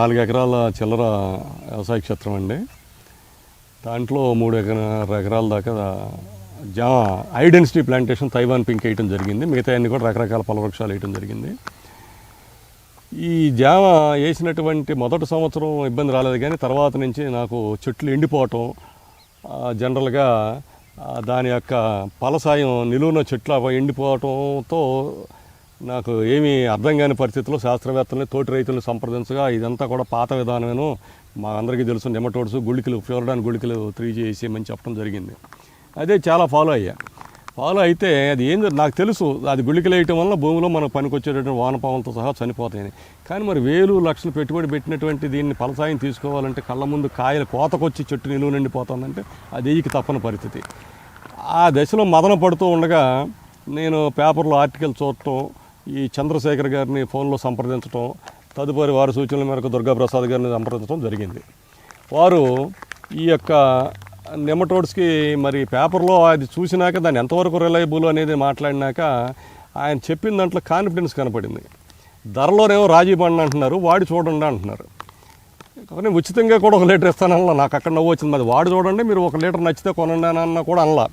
నాలుగు ఎకరాల చిల్లర వ్యవసాయ క్షేత్రం అండి. దాంట్లో మూడు ఎకర ఎకరాల దాకా జామ ఐడెన్సిటీ ప్లాంటేషన్ తైవాన్ పింక్ వేయటం జరిగింది. మిగతా అన్ని కూడా రకరకాల పల వృక్షాలు వేయటం జరిగింది. ఈ జామ వేసినటువంటి మొదటి సంవత్సరం ఇబ్బంది రాలేదు కానీ తర్వాత నుంచి నాకు చెట్లు ఎండిపోవటం జనరల్గా దాని యొక్క పలసాయం నిలువున చెట్లు అవి ఎండిపోవటంతో నాకు ఏమీ అర్థం కాని పరిస్థితుల్లో శాస్త్రవేత్తల్ని తోటి రైతులను సంప్రదించగా ఇదంతా కూడా పాత విధానమేను. మా అందరికీ తెలుసు నిమటోడ్స్ గుళికలు ఫ్లోరడాన్ గుళికలు త్రీ చేసేయమని చెప్పడం జరిగింది. అదే చాలా ఫాలో అయ్యా. ఫాలో అయితే అది ఏం నాకు తెలుసు. అది గుళికలు వేయటం వల్ల భూమిలో మనకు పనికొచ్చేటటువంటి వానపాములతో సహా చనిపోతాయని. కానీ మరి వేలు లక్షలు పెట్టుబడి పెట్టినటువంటి దీన్ని ఫలసాయం తీసుకోవాలంటే కళ్ళ ముందు కాయలు కోతకొచ్చి చెట్టు నిలువ నిండిపోతుందంటే అది ఎయ్యికి తప్పని పరిస్థితి. ఆ దశలో మదన పడుతూ ఉండగా నేను పేపర్లో ఆర్టికల్ చూడటం ఈ చంద్రశేఖర్ గారిని ఫోన్లో సంప్రదించడం తదుపరి వారి సూచనల మేరకు దుర్గాప్రసాద్ గారిని సంప్రదించడం జరిగింది. వారు ఈ యొక్క నెమటోడ్స్కి మరి పేపర్లో అది చూసినాక దాన్ని ఎంతవరకు రిలయబుల్ అనేది మాట్లాడినాక ఆయన చెప్పిన దాంట్లో కాన్ఫిడెన్స్ కనపడింది. ధరలోనేమో రాజీ బండి అంటున్నారు వాడి చూడండి అంటున్నారు. కానీ ఉచితంగా కూడా ఒక లీటర్ ఇస్తానన్నా నాకు అక్కడ నవ్వు వచ్చింది. మరి వాడు చూడండి మీరు ఒక లీటర్ నచ్చితే కొనండి అని అన్న కూడా అనలా.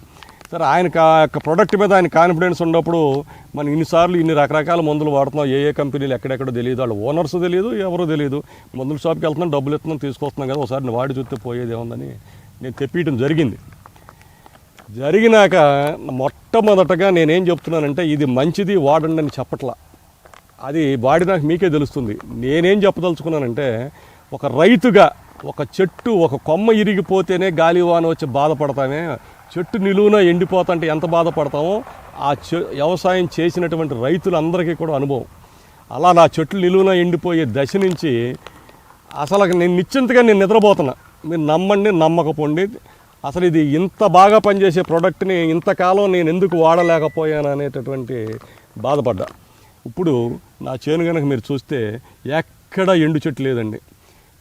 సరే ఆయనకి యొక్క ప్రొడక్ట్ మీద ఆయన కాన్ఫిడెన్స్ ఉన్నప్పుడు మనం ఇన్నిసార్లు ఇన్ని రకరకాల మందులు వాడుతున్నాం. ఏ ఏ కంపెనీలు ఎక్కడెక్కడో తెలియదు. వాళ్ళు ఓనర్స్ తెలియదు ఎవరో తెలియదు. మందుల షాప్కి వెళ్తున్నాం డబ్బులు ఇస్తున్నాం తీసుకొస్తున్నాం కదా ఒకసారి వాడి చూస్తే పోయేది ఏముందని నేను తెప్పియటం జరిగింది. జరిగినాక మొట్టమొదటగా నేనేం చెప్తున్నానంటే ఇది మంచిది వాడండి అని చెప్పట్లా. అది వాడినాక మీకే తెలుస్తుంది. నేనేం చెప్పదలుచుకున్నానంటే ఒక రైతుగా ఒక చెట్టు ఒక కొమ్మ ఇరిగిపోతేనే గాలివాన వచ్చి బాధపడతామే. చెట్టు నిలువున ఎండిపోతుంటే ఎంత బాధపడతామో ఆ చె వ్యవసాయం చేసినటువంటి రైతులందరికీ కూడా అనుభవం. అలా నా చెట్లు నిలువున ఎండిపోయే దశ నుంచి అసలు నేను నిశ్చింతగా నేను నిద్రపోతున్నా. మీరు నమ్మండి నమ్మకపోండి. అసలు ఇది ఇంత బాగా పనిచేసే ప్రోడక్ట్ని ఇంతకాలం నేను ఎందుకు వాడలేకపోయాను అనేటటువంటి బాధపడ్డా. ఇప్పుడు నా చేను కనుక మీరు చూస్తే ఎక్కడ ఎండు చెట్టు లేదండి.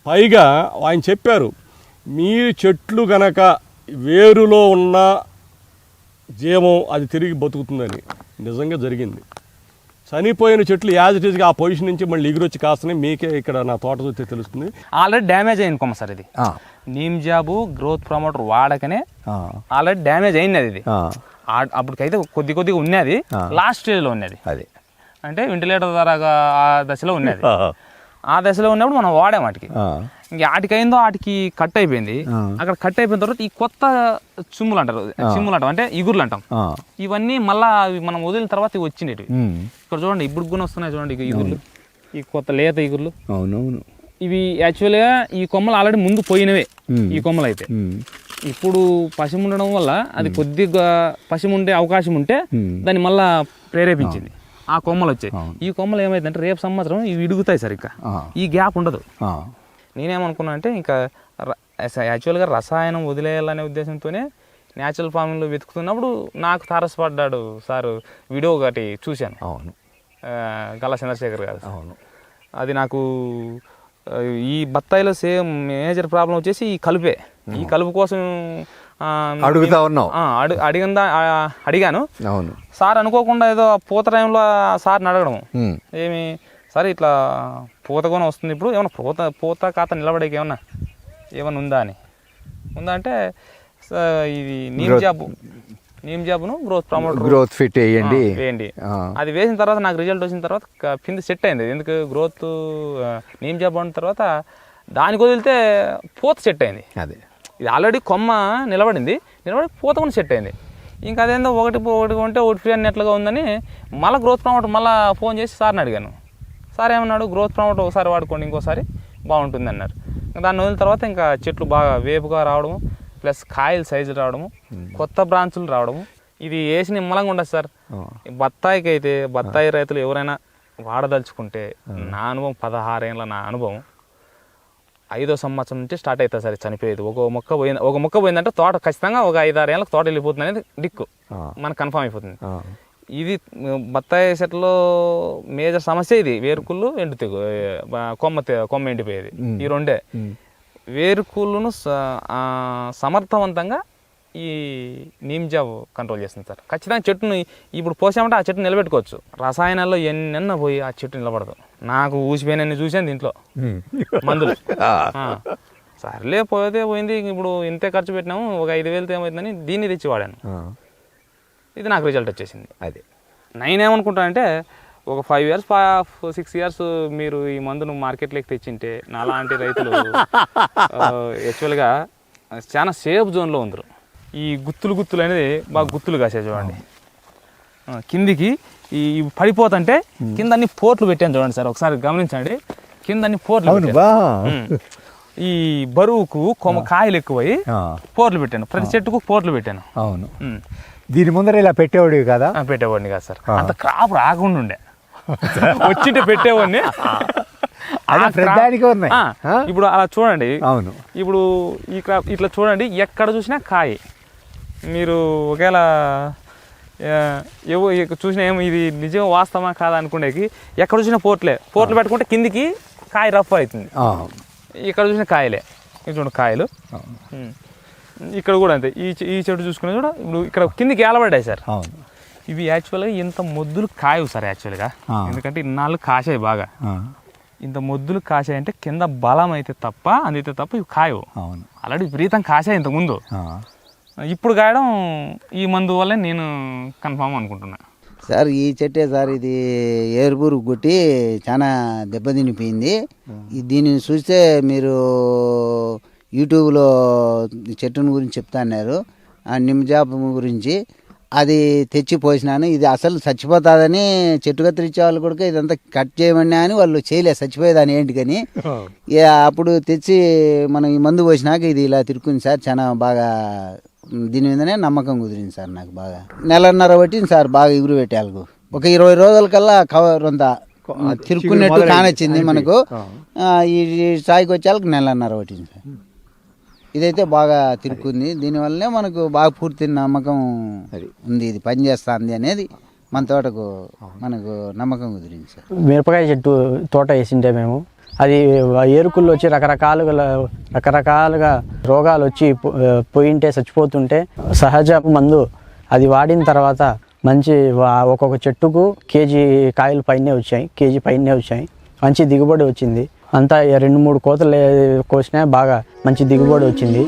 పైగా ఆయన చెప్పారు మీ చెట్లు గనక వేరులో ఉన్న జీవం అది తిరిగి బతుకుతుందని. నిజంగా జరిగింది. చనిపోయిన చెట్లు యాజ్ ఇట్ ఈస్గా ఆ పొజిషన్ నుంచి మళ్ళీ ఎగురొచ్చి కాస్తున్నాయి. మీకే ఇక్కడ నా తోట చూస్తే తెలుస్తుంది. ఆల్రెడీ డ్యామేజ్ అయింది కొమ్మ సార్ ఇది. నీమ్ జాబు గ్రోత్ ప్రమోటర్ వాడకనే ఆల్రెడీ డ్యామేజ్ అయింది అది. ఇది అప్పటికైతే కొద్ది కొద్దిగా ఉన్నది. లాస్ట్ స్టేజ్లో ఉన్నది. అది. అంటే వెంటిలేటర్ ద్వారా ఆ దశలో ఉన్నది. ఆ దశలో ఉన్నప్పుడు మనం వాడాం వాటికి. ఇంక ఆటికైందో ఆటికి కట్ అయిపోయింది. అక్కడ కట్ అయిపోయిన తర్వాత ఈ కొత్త చుమ్ములు అంటారు. చిమ్ములు అంటాం. అంటే ఇగుర్లు అంటాం. ఇవన్నీ మళ్ళా మనం వదిలిన తర్వాత ఇవి వచ్చిండేవి ఇక్కడ చూడండి ఇప్పుడు కూడా వస్తున్నాయి చూడండి ఇగుర్లు. ఈ కొత్త లేత ఇగుర్లు. అవునవును. ఇవి యాక్చువల్గా ఈ కొమ్మలు ఆల్రెడీ ముందు పోయినవే. ఈ కొమ్మలు అయితే ఇప్పుడు పసిమి ఉండడం వల్ల అది కొద్దిగా పసిమి ఉండే అవకాశం ఉంటే. దాన్ని మళ్ళా ప్రేరేపించింది. ఆ కొమ్మలు వచ్చాయి. ఈ కొమ్మలు ఏమైందంటే రేపు సంవత్సరం ఇవి ఇడుగుతాయి సరిగ్గా ఆ, ఈ గ్యాప్ ఉండదు. నేనేమనుకున్నా అంటే ఇంకా యాక్చువల్గా రసాయనం వదిలేయాలనే ఉద్దేశంతోనే న్యాచురల్ ఫార్మింగ్లో వెతుకుతున్నప్పుడు నాకు తారసపడ్డాడు సారు వీడియో ఒకటి చూశాను. అవును. గల్లా చంద్రశేఖర్ గారు అవును. అది నాకు ఈ బత్తాయిలో సేమ్ మేజర్ ప్రాబ్లం వచ్చేసి ఈ కలుపే. ఈ కలుపు కోసం అడుగుతా ఉన్నావు. అడిగాను. అవును. సార్ అనుకోకుండా ఏదో పూత టైంలో సార్ని అడగడం ఏమి సరే ఇట్లా పూత కూడా వస్తుంది ఇప్పుడు ఏమన్నా పూత పూత కాత నిలబడేకి ఏమన్నా ఏమన్నా ఉందా అని. ఉందా అంటే ఇది నీమ్ జాబ్ నీమ్ జాబ్ను గ్రోత్ ప్రమోటర్ గ్రోత్ ఫిట్ వేయండి. వేయండి. అది వేసిన తర్వాత నాకు రిజల్ట్ వచ్చిన తర్వాత కింద సెట్ అయింది. ఎందుకు గ్రోత్ నీమ్ జాబ్ అయిన తర్వాత దానికి వదిలితే పూత సెట్ అయింది. అదే. ఇది ఆల్రెడీ కొమ్మ నిలబడింది. నిలబడి పూత కూడా సెట్ అయింది. ఇంకా అదేందో ఒకటి ఒకటి కొంటే ఒకటి ఫ్రీ అన్నట్లుగా ఉందని మళ్ళీ గ్రోత్ ప్రమోటర్ మళ్ళీ ఫోన్ చేసి సార్ని అడిగాను. సార్ ఏమన్నాడు? గ్రోత్ ప్రమోటర్ ఒకసారి వాడుకోండి ఇంకోసారి బాగుంటుంది అన్నారు. ఇంకా దాన్ని వదిలిన తర్వాత ఇంకా చెట్లు బాగా వేపుగా రావడము ప్లస్ కాయల సైజు రావడము కొత్త బ్రాంచులు రావడము. ఇది వేసి నిమ్మలంగా ఉండదు సార్. బత్తాయికి అయితే బత్తాయి రైతులు ఎవరైనా వాడదలుచుకుంటే నా అనుభవం పదహారేళ్ళ నా అనుభవం. ఐదో సంవత్సరం నుంచి స్టార్ట్ అవుతుంది సార్ చనిపోయేది. ఒక మొక్క పోయింది ఒక మొక్క పోయిందంటే తోట ఖచ్చితంగా ఒక ఐదు ఆరు ఏళ్ళకి తోట వెళ్ళిపోతుంది అనేది డిక్కు మనకు కన్ఫర్మ్ అయిపోతుంది. ఇది బత్తాయి చెట్లో మేజర్ సమస్య ఇది. వేరుకుళ్ళు ఎండు తెగు కొమ్మ కొమ్మ ఎండిపోయేది. ఈ రెండే. వేరుకుళ్ళను సమర్థవంతంగా ఈ నీమ్ జాబ్ కంట్రోల్ చేస్తుంది సార్. ఖచ్చితంగా చెట్టును ఇప్పుడు పోసామంటే ఆ చెట్టు నిలబెట్టుకోవచ్చు. రసాయనాల్లో ఎన్నెన్న పోయి ఆ చెట్టు నిలబడదు. నాకు ఊసిపోయినన్ని చూశాను దీంట్లో. మందులు. సర్లే పోతే పోయింది. ఇప్పుడు ఇంతే ఖర్చు పెట్టినాము. ఒక ఐదు వేలతో ఏమవుతుందని దీన్ని తెచ్చి వాడాను. ఇది నాకు రిజల్ట్ వచ్చేసింది. అదే. నేనేమనుకుంటానంటే ఒక ఫైవ్ ఇయర్స్ సిక్స్ ఇయర్స్ మీరు ఈ మందును మార్కెట్లోకి తెచ్చింటే నాలాంటి రైతులు యాక్చువల్గా చాలా సేఫ్ జోన్లో ఉందరు. ఈ గుత్తులు గుత్తులు అనేది బాగా గుత్తులు కాసే చూడండి. కిందికి ఈ పడిపోతుంటే కింద అన్ని పోర్ట్లు పెట్టాను చూడండి సార్. ఒకసారి గమనించండి. కింద అన్ని పోర్ట్లు పెట్టాను. ఈ బరువుకు కొమ్మ కాయలు ఎక్కువై ఆ, పోర్లు పెట్టాను. ప్రతి చెట్టుకు పోర్లు పెట్టాను. అవును. దీని ముందర ఇలా పెట్టేవాడివి కదా? పెట్టేవాడిని కాదు సార్. అంత క్రాప్ రాకుండా ఉండే. వచ్చింటే పెట్టేవాడిని? ఇప్పుడు అలా చూడండి. అవును. ఇప్పుడు ఈ క్రాప్ ఇట్లా చూడండి ఎక్కడ చూసినా కాయ. మీరు ఒకవేళ చూసినా ఏమో ఇది నిజం వాస్తవమా కాదా అనుకునేకి ఎక్కడ చూసినా పోర్ట్లే. పోర్ట్లు పెట్టుకుంటే కిందికి కాయ రఫ్ అవుతుంది. ఇక్కడ చూసిన కాయలే. చూడండి కాయలు. ఇక్కడ కూడా అంతే. ఈ ఈ చెట్టు చూసుకునే కూడా ఇప్పుడు ఇక్కడ కిందికి ఏలబడ్డాయి సార్. ఇవి యాక్చువల్గా ఇంత మొద్దులు కాయవు సార్ యాక్చువల్గా. ఎందుకంటే ఇన్నాళ్ళు కాసాయి బాగా. ఇంత మొద్దులు కాసాయి అంటే కింద బలం అయితే తప్ప అందితే తప్ప ఇవి కాయవు. ఆల్రెడీ విపరీతం కాసాయి ఇంతకుముందు. ఇప్పుడు కాయడం ఈ మందు వల్లే నేను కన్ఫామ్ అనుకుంటున్నా. సార్ ఈ చెట్టే సార్ ఇది ఏరుపురు కొట్టి చాలా దెబ్బతినిపోయింది దీనిని చూస్తే మీరు యూట్యూబ్లో ఈ చెట్టుని గురించి చెప్తా అన్నారు. ఆ నిమ్జాప్ గురించి. అది తెచ్చి పోసినాను. ఇది అసలు చచ్చిపోతుందని చెట్టు కత్తిరించే వాళ్ళు కూడా ఇదంతా కట్ చేయమన్నా అని వాళ్ళు చేయలేదు. చచ్చిపోయేదాన్ని ఏంటి కానీ. ఇక అప్పుడు తెచ్చి మనం ఈ మందు పోసినాక ఇది ఇలా తిరుక్కుంది సార్. చాలా బాగా దీని మీదనే నమ్మకం కుదిరింది సార్ నాకు బాగా. నెలన్నర పట్టింది సార్ బాగా ఎగురు పెట్టేందుకు ఒక ఇరవై రోజుల కల్లా కవర్ అంతా తిరుక్కున్నట్టు కానొచ్చింది మనకు. ఈ స్థాయికి వచ్చేళ్ళకి నెలన్నర పట్టింది సార్. ఇదైతే బాగా తిరుక్కుంది. దీనివల్లనే మనకు బాగా పూర్తి నమ్మకం ఉంది. ఇది పని చేస్తుంది అనేది మన తోటకు మనకు నమ్మకం కుదిరింది సార్. మిరపకాయ చెట్టు తోట వేసింటే మేము అది ఎరుకుల్లో వచ్చి రకరకాలుగా రకరకాలుగా రోగాలు వచ్చి పోయింటే చచ్చిపోతుంటే సహజ మందు అది వాడిన తర్వాత మంచి ఒక్కొక్క చెట్టుకు కేజీ కాయలు పైనే వచ్చాయి కేజీ పైనే వచ్చాయి. మంచి దిగుబడి వచ్చింది. అంతా రెండు మూడు కోతలు కోసినా బాగా మంచి దిగుబడి వచ్చింది.